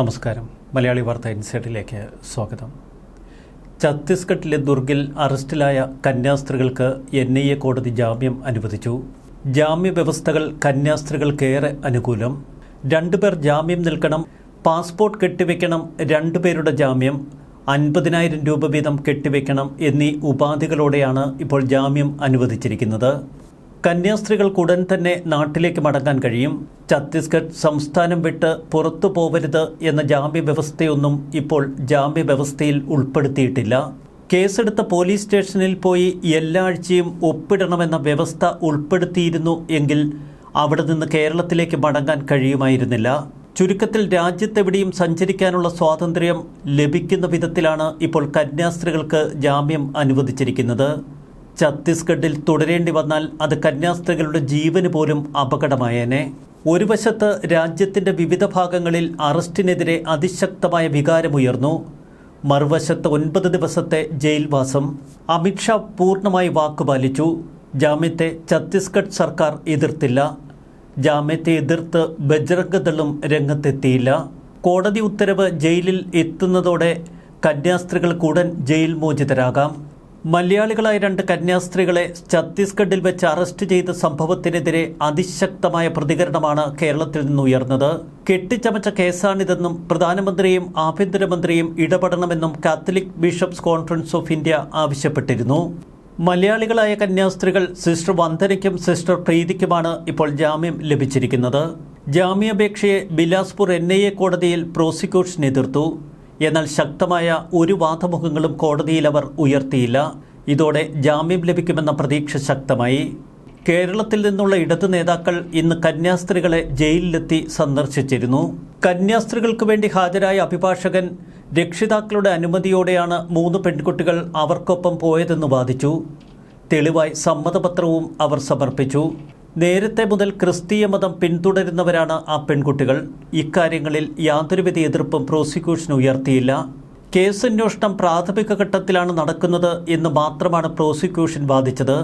നമസ്കാരം. മലയാളി വാർത്ത ഇൻസൈറ്റിലേക്ക് സ്വാഗതം. ഛത്തീസ്ഗഡിലെ ദുർഗിൽ അറസ്റ്റിലായ കന്യാസ്ത്രീകൾക്ക് എൻ ഐ എ കോടതി ജാമ്യം അനുവദിച്ചു. ജാമ്യ വ്യവസ്ഥകൾ കന്യാസ്ത്രീകൾക്കേറെ അനുകൂലം. രണ്ടുപേർ ജാമ്യം നിൽക്കണം പാസ്പോർട്ട് കെട്ടിവെക്കണം രണ്ടുപേരുടെ ജാമ്യം അൻപതിനായിരം രൂപ വീതം കെട്ടിവെക്കണം എന്നീ ഉപാധികളോടെയാണ് ഇപ്പോൾ ജാമ്യം അനുവദിച്ചിരിക്കുന്നത്. കന്യാസ്ത്രീകൾക്ക് ഉടൻ തന്നെ നാട്ടിലേക്ക് മടങ്ങാൻ കഴിയും. ഛത്തീസ്ഗഡ് സംസ്ഥാനം വിട്ട് പുറത്തു പോവരുത് എന്ന ജാമ്യ വ്യവസ്ഥയൊന്നും ഇപ്പോൾ ജാമ്യ വ്യവസ്ഥയിൽ ഉൾപ്പെടുത്തിയിട്ടില്ല. കേസെടുത്ത പോലീസ് സ്റ്റേഷനിൽ പോയി എല്ലാ ആഴ്ചയും ഒപ്പിടണമെന്ന വ്യവസ്ഥ ഉൾപ്പെടുത്തിയിരുന്നു എങ്കിൽ അവിടെ നിന്ന് കേരളത്തിലേക്ക് മടങ്ങാൻ കഴിയുമായിരുന്നില്ല. ചുരുക്കത്തിൽ രാജ്യത്തെവിടെയും സഞ്ചരിക്കാനുള്ള സ്വാതന്ത്ര്യം ലഭിക്കുന്ന വിധത്തിലാണ് ഇപ്പോൾ കന്യാസ്ത്രീകൾക്ക് ജാമ്യം അനുവദിച്ചിരിക്കുന്നത്. ഛത്തീസ്ഗഡിൽ തുടരേണ്ടി വന്നാൽ അത് കന്യാസ്ത്രീകളുടെ ജീവന് പോലും അപകടമായേനെ. ഒരു വശത്ത് രാജ്യത്തിന്റെ വിവിധ ഭാഗങ്ങളിൽ അറസ്റ്റിനെതിരെ അതിശക്തമായ വികാരമുയർന്നു മറുവശത്ത് ഒൻപത് ദിവസത്തെ ജയിൽവാസം. അമിത്ഷാ പൂർണമായി വാക്കുപാലിച്ചു ജാമ്യത്തെ ഛത്തീസ്ഗഡ് സർക്കാർ എതിർത്തില്ല. ജാമ്യത്തെ എതിർത്ത് ബജ്രംഗദളും രംഗത്തെത്തിയില്ല. കോടതി ഉത്തരവ് ജയിലിൽ എത്തുന്നതോടെ കന്യാസ്ത്രീകൾക്ക് ഉടൻ ജയിൽ മോചിതരാകാം. മലയാളികളായ രണ്ട് കന്യാസ്ത്രീകളെ ഛത്തീസ്ഗഡിൽ വെച്ച് അറസ്റ്റ് ചെയ്ത സംഭവത്തിനെതിരെ അതിശക്തമായ പ്രതികരണമാണ് കേരളത്തിൽ നിന്ന് ഉയർന്നത്. കെട്ടിച്ചമച്ച കേസാണിതെന്നും പ്രധാനമന്ത്രിയും ആഭ്യന്തരമന്ത്രിയും ഇടപെടണമെന്നും Catholic bishops conference of India ആവശ്യപ്പെട്ടിരുന്നു. മലയാളികളായ കന്യാസ്ത്രീകൾ സിസ്റ്റർ വന്ദനയ്ക്കും സിസ്റ്റർ പ്രീതിക്കുമാണ് ഇപ്പോൾ ജാമ്യം ലഭിച്ചിരിക്കുന്നത്. ജാമ്യാപേക്ഷയെ ബിലാസ്പൂർ എൻ കോടതിയിൽ പ്രോസിക്യൂഷൻ എതിർത്തു. എന്നാൽ ശക്തമായ ഒരു വാദമുഖങ്ങളും കോടതിയിൽ അവർ ഉയർത്തിയില്ല. ഇതോടെ ജാമ്യം ലഭിക്കുമെന്ന പ്രതീക്ഷ ശക്തമായി. കേരളത്തിൽ നിന്നുള്ള ഇടതു നേതാക്കൾ ഇന്ന് കന്യാസ്ത്രീകളെ ജയിലിലെത്തി സന്ദർശിച്ചിരുന്നു. കന്യാസ്ത്രീകൾക്ക് വേണ്ടി ഹാജരായ അഭിഭാഷകൻ രക്ഷിതാക്കളുടെ അനുമതിയോടെയാണ് മൂന്ന് പെൺകുട്ടികൾ അവർക്കൊപ്പം പോയതെന്ന് വാദിച്ചു. തെളിവായി സമ്മതപത്രവും അവർ സമർപ്പിച്ചു. നേരത്തെ മുതൽ ക്രിസ്തീയ മതം പിന്തുടരുന്നവരാണ് ആ പെൺകുട്ടികൾ. ഇക്കാര്യങ്ങളിൽ യാതൊരുവിധ എതിർപ്പും പ്രോസിക്യൂഷൻ ഉയർത്തിയില്ല. കേസന്വേഷണം പ്രാഥമിക ഘട്ടത്തിലാണ് നടക്കുന്നത് എന്ന് മാത്രമാണ് പ്രോസിക്യൂഷൻ വാദിച്ചത്.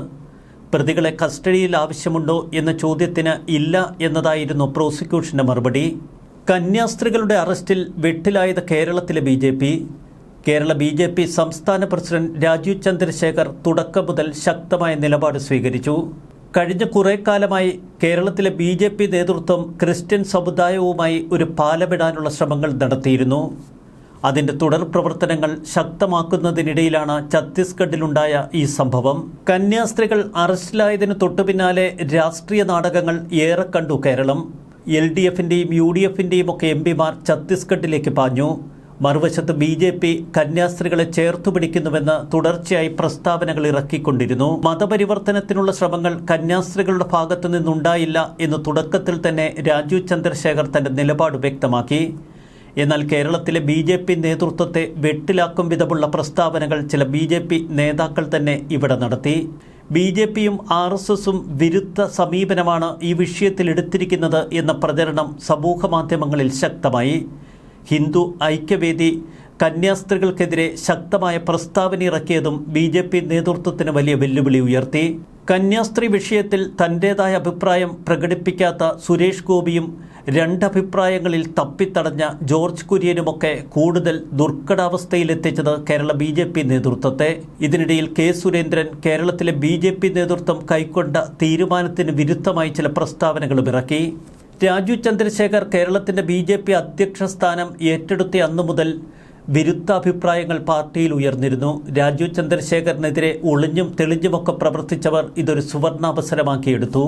പ്രതികളെ കസ്റ്റഡിയിൽ ആവശ്യമുണ്ടോ എന്ന ചോദ്യത്തിന് ഇല്ല എന്നതായിരുന്നു പ്രോസിക്യൂഷന്റെ മറുപടി. കന്യാസ്ത്രീകളുടെ അറസ്റ്റിൽ വെട്ടിലായത് കേരളത്തിലെ B J P. Kerala B J P സംസ്ഥാന പ്രസിഡന്റ് രാജീവ് ചന്ദ്രശേഖർ തുടക്കം മുതൽ ശക്തമായ നിലപാട് സ്വീകരിച്ചു. കഴിഞ്ഞ കുറേ കാലമായി കേരളത്തിലെ ബി ജെ പി നേതൃത്വം ക്രിസ്ത്യൻ സമുദായവുമായി ഒരു പാലമിടാനുള്ള ശ്രമങ്ങൾ നടത്തിയിരുന്നു. അതിന്റെ തുടർ പ്രവർത്തനങ്ങൾ ശക്തമാക്കുന്നതിനിടയിലാണ് ഛത്തീസ്ഗഡിലുണ്ടായ ഈ സംഭവം. കന്യാസ്ത്രീകൾ അറസ്റ്റിലായതിനു തൊട്ടുപിന്നാലെ രാഷ്ട്രീയ നാടകങ്ങൾ ഏറെ കണ്ടു കേരളം. എൽ ഡി എഫിന്റെയും യു ഡി എഫിന്റെയും ഒക്കെ എം പിമാർ ഛത്തീസ്ഗഡിലേക്ക് പാഞ്ഞു. മറുവശത്ത് ബി ജെ പി കന്യാസ്ത്രീകളെ ചേർത്തു പിടിക്കുന്നുവെന്ന് തുടർച്ചയായി പ്രസ്താവനകൾ ഇറക്കിക്കൊണ്ടിരുന്നു. മതപരിവർത്തനത്തിനുള്ള ശ്രമങ്ങൾ കന്യാസ്ത്രീകളുടെ ഭാഗത്തു നിന്നുണ്ടായില്ല എന്ന് തുടക്കത്തിൽ തന്നെ രാജീവ് ചന്ദ്രശേഖർ തന്റെ നിലപാട് വ്യക്തമാക്കി. എന്നാൽ കേരളത്തിലെ ബി ജെ പി നേതൃത്വത്തെ വെട്ടിലാക്കും വിധമുള്ള പ്രസ്താവനകൾ ചില ബി ജെ പി നേതാക്കൾ തന്നെ ഇവിടെ നടത്തി. ബി ജെ പിയും ആർ എസ് എസും വിരുദ്ധ സമീപനമാണ് ഈ വിഷയത്തിൽ എടുത്തിരിക്കുന്നത് എന്ന പ്രചരണം സമൂഹമാധ്യമങ്ങളിൽ ശക്തമായി. ഹിന്ദു ഐക്യവേദി കന്യാസ്ത്രീകൾക്കെതിരെ ശക്തമായ പ്രസ്താവന ഇറക്കിയതും ബി ജെ പി നേതൃത്വത്തിന് വലിയ വെല്ലുവിളി ഉയർത്തി. കന്യാസ്ത്രീ വിഷയത്തിൽ തന്റേതായ അഭിപ്രായം പ്രകടിപ്പിക്കാത്ത സുരേഷ് ഗോപിയും രണ്ടഭിപ്രായങ്ങളിൽ തപ്പിത്തടഞ്ഞ ജോർജ് കുര്യനുമൊക്കെ കൂടുതൽ ദുർഘടാവസ്ഥയിലെത്തിച്ചത് കേരള ബി ജെ പി നേതൃത്വത്തെ. ഇതിനിടയിൽ കെ സുരേന്ദ്രൻ കേരളത്തിലെ ബി ജെ പി നേതൃത്വം കൈക്കൊണ്ട തീരുമാനത്തിന് വിരുദ്ധമായി ചില പ്രസ്താവനകളും ഇറക്കി. രാജു ചന്ദ്രശേഖർ കേരളത്തിന്റെ ബി ജെ പി അധ്യക്ഷ സ്ഥാനം ഏറ്റെടുത്ത അന്നു മുതൽ വിരുദ്ധ അഭിപ്രായങ്ങൾ പാർട്ടിയിൽ ഉയർന്നിരുന്നു. രാജു ചന്ദ്രശേഖറിനെതിരെ ഒളിഞ്ഞും തെളിഞ്ഞുമൊക്കെ പ്രവർത്തിച്ചവർ ഇതൊരു സുവർണാവസരമാക്കിയെടുത്തു.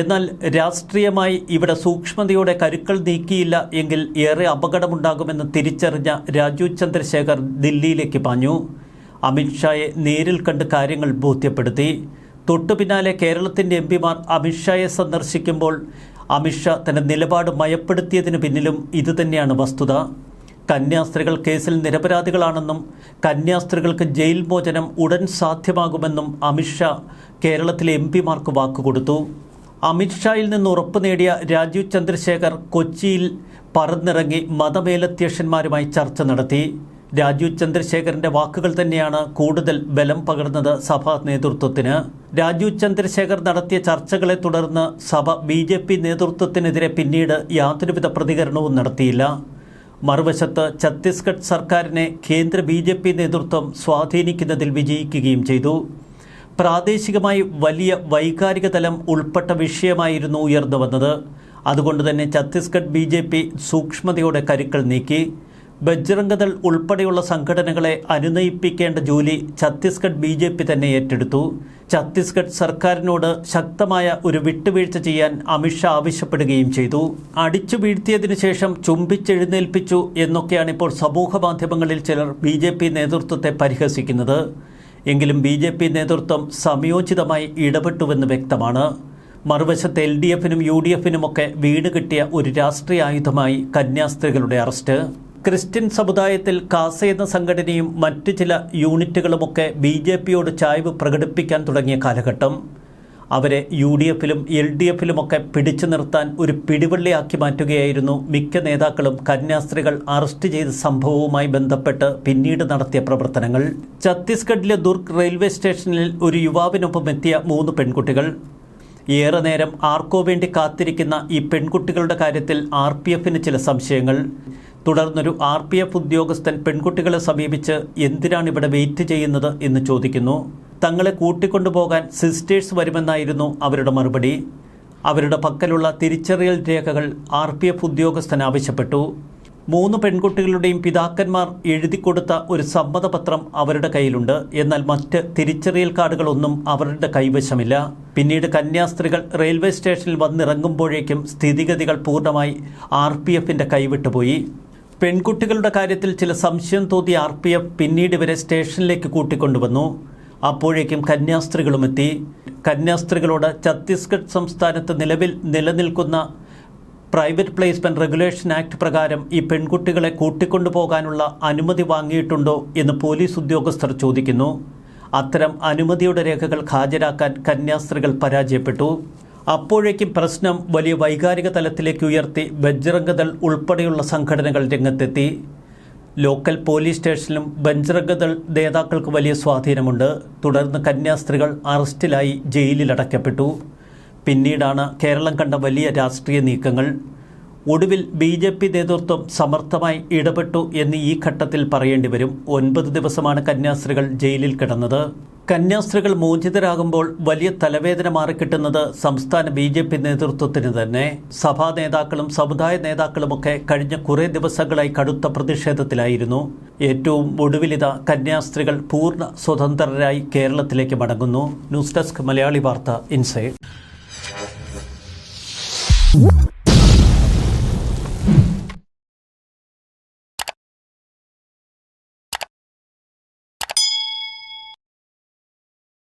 എന്നാൽ രാഷ്ട്രീയമായി ഇവിടെ സൂക്ഷ്മതയോടെ കരുക്കൾ നീക്കിയില്ല എങ്കിൽ ഏറെ അപകടമുണ്ടാകുമെന്ന് തിരിച്ചറിഞ്ഞ രാജു ചന്ദ്രശേഖർ ദില്ലിയിലേക്ക് പാഞ്ഞു. അമിത്ഷായെ നേരിൽ കണ്ട് കാര്യങ്ങൾ ബോധ്യപ്പെടുത്തി. തൊട്ടു പിന്നാലെ കേരളത്തിന്റെ എം പിമാർ അമിത്ഷായെ സന്ദർശിക്കുമ്പോൾ അമിത്ഷാ തന്റെ നിലപാട് മയപ്പെടുത്തിയതിന് പിന്നിലും ഇതുതന്നെയാണ് വസ്തുത. കന്യാസ്ത്രീകൾ കേസിൽ നിരപരാധികളാണെന്നും കന്യാസ്ത്രീകൾക്ക് ജയിൽ മോചനം ഉടൻ സാധ്യമാകുമെന്നും അമിത്ഷാ കേരളത്തിലെ എം പിമാർക്ക് വാക്കുകൊടുത്തു. അമിത്ഷായിൽ നിന്ന് ഉറപ്പ് നേടിയ രാജീവ് ചന്ദ്രശേഖർ കൊച്ചിയിൽ പറന്നിറങ്ങി മതമേലധ്യക്ഷന്മാരുമായി ചർച്ച നടത്തി. രാജീവ് ചന്ദ്രശേഖരന്റെ വാക്കുകൾ തന്നെയാണ് കൂടുതൽ ബലം പകർന്നത് സഭാ നേതൃത്വത്തിന്. രാജീവ് ചന്ദ്രശേഖർ നടത്തിയ ചർച്ചകളെ തുടർന്ന് സഭ ബി ജെ പി നേതൃത്വത്തിനെതിരെ പിന്നീട് യാതൊരുവിധ പ്രതികരണവും നടത്തിയില്ല. മറുവശത്ത് ഛത്തീസ്ഗഡ് സർക്കാരിനെ കേന്ദ്ര ബി ജെ പി നേതൃത്വം സ്വാധീനിക്കുന്നതിൽ വിജയിക്കുകയും ചെയ്തു. പ്രാദേശികമായി വലിയ വൈകാരിക തലം ഉൾപ്പെട്ട വിഷയമായിരുന്നു ഉയർന്നു വന്നത്. അതുകൊണ്ട് തന്നെ ഛത്തീസ്ഗഡ് ബി സൂക്ഷ്മതയോടെ കരുക്കൾ നീക്കി. ബജ്രംഗദൾ ഉൾപ്പെടെയുള്ള സംഘടനകളെ അനുനയിപ്പിക്കേണ്ട ജോലി ഛത്തീസ്ഗഡ് ബി ജെ പി തന്നെ ഏറ്റെടുത്തു. ഛത്തീസ്ഗഡ് സർക്കാരിനോട് ശക്തമായ ഒരു വിട്ടുവീഴ്ച ചെയ്യാൻ അമിത്ഷാ ആവശ്യപ്പെടുകയും ചെയ്തു. അടിച്ചു വീഴ്ത്തിയതിനു ശേഷം ചുംബിച്ചെഴുന്നേൽപ്പിച്ചു എന്നൊക്കെയാണ് ഇപ്പോൾ സമൂഹ മാധ്യമങ്ങളിൽ ചിലർ ബി ജെ പി നേതൃത്വത്തെ പരിഹസിക്കുന്നത്. എങ്കിലും ബി ജെ പി നേതൃത്വം സമയോചിതമായി ഇടപെട്ടുവെന്ന് വ്യക്തമാണ്. മറുവശത്ത് എൽ ഡി എഫിനും യു ഡി എഫിനുമൊക്കെ വീട് കിട്ടിയ ഒരു രാഷ്ട്രീയ ആയുധമായി കന്യാസ്ത്രീകളുടെ അറസ്റ്റ്. ക്രിസ്ത്യൻ സമുദായത്തിൽ കാസ എന്ന സംഘടനയും മറ്റ് ചില യൂണിറ്റുകളുമൊക്കെ ബി ജെ പിയോട് ചായ്വ് പ്രകടിപ്പിക്കാൻ തുടങ്ങിയ കാലഘട്ടം. അവരെ യു ഡി എഫിലും എൽ ഡി എഫിലുമൊക്കെ പിടിച്ചു നിർത്താൻ ഒരു പിടിവള്ളിയാക്കി മാറ്റുകയായിരുന്നു മിക്ക നേതാക്കളും കന്യാസ്ത്രീകൾ അറസ്റ്റ് ചെയ്ത സംഭവവുമായി ബന്ധപ്പെട്ട് പിന്നീട് നടത്തിയ പ്രവർത്തനങ്ങൾ. ഛത്തീസ്ഗഡിലെ ദുർഗ് റെയിൽവേ സ്റ്റേഷനിൽ ഒരു യുവാവിനൊപ്പം എത്തിയ മൂന്ന് പെൺകുട്ടികൾ. ഏറെ നേരം ആർക്കോ വേണ്ടി കാത്തിരിക്കുന്ന ഈ പെൺകുട്ടികളുടെ കാര്യത്തിൽ ആർ ചില സംശയങ്ങൾ. തുടർന്നൊരു ആർ പി എഫ് ഉദ്യോഗസ്ഥൻ പെൺകുട്ടികളെ സമീപിച്ച് എന്തിനാണ് ഇവിടെ വെയിറ്റ് ചെയ്യുന്നത് എന്ന് ചോദിക്കുന്നു. തങ്ങളെ കൂട്ടിക്കൊണ്ടുപോകാൻ സിസ്റ്റേഴ്സ് വരുമെന്നായിരുന്നു അവരുടെ മറുപടി. അവരുടെ പക്കലുള്ള തിരിച്ചറിയൽ രേഖകൾ ആർ പി എഫ് ഉദ്യോഗസ്ഥൻ ആവശ്യപ്പെട്ടു. മൂന്ന് പെൺകുട്ടികളുടെയും പിതാക്കന്മാർ എഴുതിക്കൊടുത്ത ഒരു സമ്മതപത്രം അവരുടെ കയ്യിലുണ്ട്. എന്നാൽ മറ്റ് തിരിച്ചറിയൽ കാർഡുകളൊന്നും അവരുടെ കൈവശമില്ല. പിന്നീട് കന്യാസ്ത്രീകൾ റെയിൽവേ സ്റ്റേഷനിൽ വന്നിറങ്ങുമ്പോഴേക്കും സ്ഥിതിഗതികൾ പൂർണമായി ആർ പി എഫിന്റെ കൈവിട്ടുപോയി. പെൺകുട്ടികളുടെ കാര്യത്തിൽ ചില സംശയം തോന്നിയ ആർ പി എഫ് പിന്നീട് ഇവരെ സ്റ്റേഷനിലേക്ക് കൂട്ടിക്കൊണ്ടുവന്നു. അപ്പോഴേക്കും കന്യാസ്ത്രീകളും എത്തി. കന്യാസ്ത്രീകളോട് ഛത്തീസ്ഗഡ് സംസ്ഥാനത്ത് നിലവിൽ നിലനിൽക്കുന്ന പ്രൈവറ്റ് പ്ലേസ്മെന്റ് റെഗുലേഷൻ ആക്ട് പ്രകാരം ഈ പെൺകുട്ടികളെ കൂട്ടിക്കൊണ്ടുപോകാനുള്ള അനുമതി വാങ്ങിയിട്ടുണ്ടോ എന്ന് പോലീസ് ഉദ്യോഗസ്ഥർ ചോദിക്കുന്നു. അത്തരം അനുമതിയുടെ രേഖകൾ ഹാജരാക്കാൻ കന്യാസ്ത്രീകൾ പരാജയപ്പെട്ടു. അപ്പോഴേക്കും പ്രശ്നം വലിയ വൈകാരിക തലത്തിലേക്ക് ഉയർത്തി ബജ്രംഗദൾ ഉൾപ്പെടെയുള്ള സംഘടനകൾ രംഗത്തെത്തി. ലോക്കൽ പോലീസ് സ്റ്റേഷനിലും ബജ്രംഗദൾ നേതാക്കൾക്ക് വലിയ സ്വാധീനമുണ്ട്. തുടർന്ന് കന്യാസ്ത്രീകൾ അറസ്റ്റിലായി ജയിലിലടയ്ക്കപ്പെട്ടു പിന്നീടാണ് കേരളം കണ്ട വലിയ രാഷ്ട്രീയ നീക്കങ്ങൾ. ഒടുവിൽ ബി ജെ പി നേതൃത്വം സമർത്ഥമായി ഇടപെട്ടു എന്ന് ഈ ഘട്ടത്തിൽ പറയേണ്ടി വരും. ഒൻപത് ദിവസമാണ് കന്യാസ്ത്രീകൾ ജയിലിൽ കിടന്നത്. കന്യാസ്ത്രീകൾ മോചിതരാകുമ്പോൾ വലിയ തലവേദന മാറിക്കിട്ടുന്നത് സംസ്ഥാന ബി ജെ പി നേതൃത്വത്തിന് തന്നെ. സഭാ നേതാക്കളും സമുദായ നേതാക്കളുമൊക്കെ കഴിഞ്ഞ കുറേ ദിവസങ്ങളായി കടുത്ത പ്രതിഷേധത്തിലായിരുന്നു. ഏറ്റവും ഒടുവിലിത കന്യാസ്ത്രീകൾ പൂർണ സ്വതന്ത്രരായി കേരളത്തിലേക്ക് മടങ്ങുന്നു. ന്യൂസ് ഡെസ്ക് മലയാളി വാർത്ത ഇൻസൈഡ്.